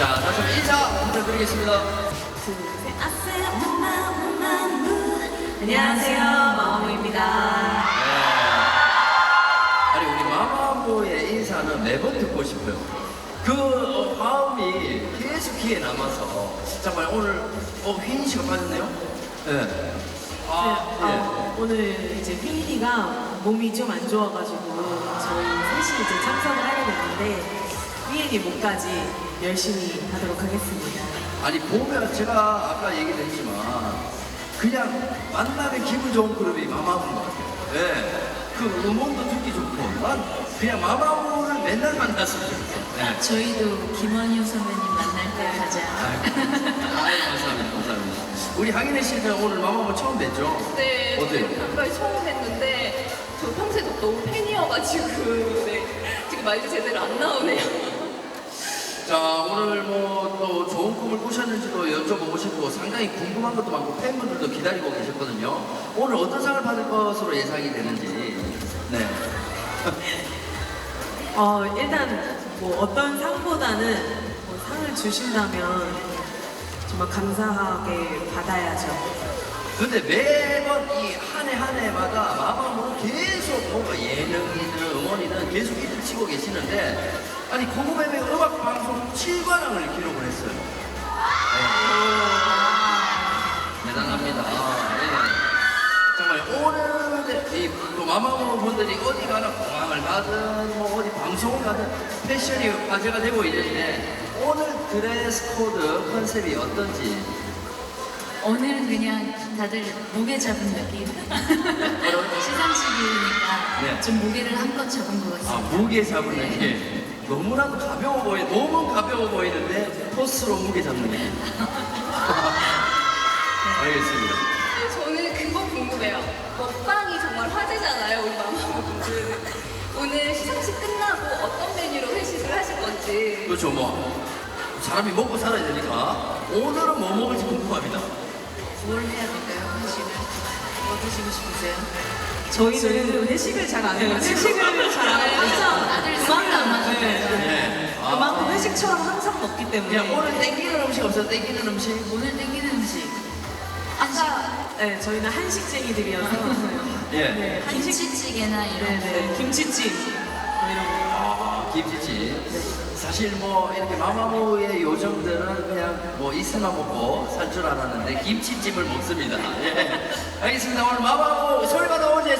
자, 다시 한번 인사 부탁드리겠습니다. 안녕하세요, 마마무입니다. 아니 우리 마마보의 인사는 매번 듣고 싶어요. 그 어, 마음이 계속 귀에 남아서 정말 오늘 어 휘인 씨가 빠졌네요. 네. 아, 예. 아, 오늘 이제 휘인이가 몸이 좀 안 좋아가지고 저희 셋이 이제 참석을 하게 됐는데 휘인이 목까지 열심히 하도록 하겠습니다. 아니 보면 제가 아까 얘기도 했지만 그냥 만나면 기분 좋은 그룹이 마마무인 것 같아요. 네. 그 음원도 듣기 좋고 난 그냥 마마무를 맨날 만났으면 좋겠어. 네. 저희도 김원효 선배님 만날 때 가자. 아유, 감사합니다. 감사합니다. 우리 하긴혜 씨는 오늘 마마무 처음 뵀죠? 네, 어때요? 가까이 처음 했는데 저 평소에 너무 팬이어가지고 네, 지금 말도 제대로 안 나오네요. 자 오늘 뭐 또 좋은 꿈을 꾸셨는지도 여쭤보고 싶고 상당히 궁금한 것도 많고 팬분들도 기다리고 계셨거든요. 오늘 어떤 상을 받을 것으로 예상이 되는지. 네. 어, 일단 뭐 어떤 상보다는 뭐 상을 주신다면 정말 감사하게 받아야죠. 근데 매번 이 한 해 한 해마다 마마무 계속 뭔가 예능이든 음원이든 계속 일을 치고 계시는데 아니 고무뱀의 음악 방송 7관왕을 기록을 했어요. 네. 대단합니다. 네. 정말 오늘 이또 마마무 분들이 어디 가나 공항을 가든 뭐 어디 방송을 가든 패션이 화제가 되고 있는데 오늘 드레스 코드 컨셉이 어떤지 오늘은 그냥 다들 무게 잡은 느낌. 시상식이니까 네. 좀 무게를 한껏 잡은 것 아, 같습니다. 무게 잡는 느낌. 너무나도 가벼워 보이, 너무 가벼워 보이는데 포스로 무게 잡는 느낌. 알겠습니다. 저는 그거 궁금해요. 먹방이 정말 화제잖아요, 우리 마마분들. 오늘 시상식 끝나고 어떤 메뉴로 회식을 하실 건지. 그렇죠, 뭐 사람이 먹고 살아야 되니까 오늘은 뭐 먹을지 궁금합니다. 뭘 해야 될까요, 회식을? 뭐 드시고 싶으세요? 저희는 회식을 잘 안 해요. 회식을 잘안 해요. 안 맞아요. 네. 아, 그만큼 회식처럼 항상 먹기 때문에. 오늘 땡기는 음식 없어요? 땡기는 음식? 오늘 땡기는 음식. 아까 네, 저희는 한식쟁이들이어서 예. 네, 한식 김치찌개나 이런 거. 네네 김치찜. 아, 김치찜. 사실 뭐 이렇게 마마무의 요정들은 그냥 뭐 이슬만 먹고 살 줄 알았는데 김치찜을 먹습니다. 예. 알겠습니다. 오늘 마마무 소리바다 오지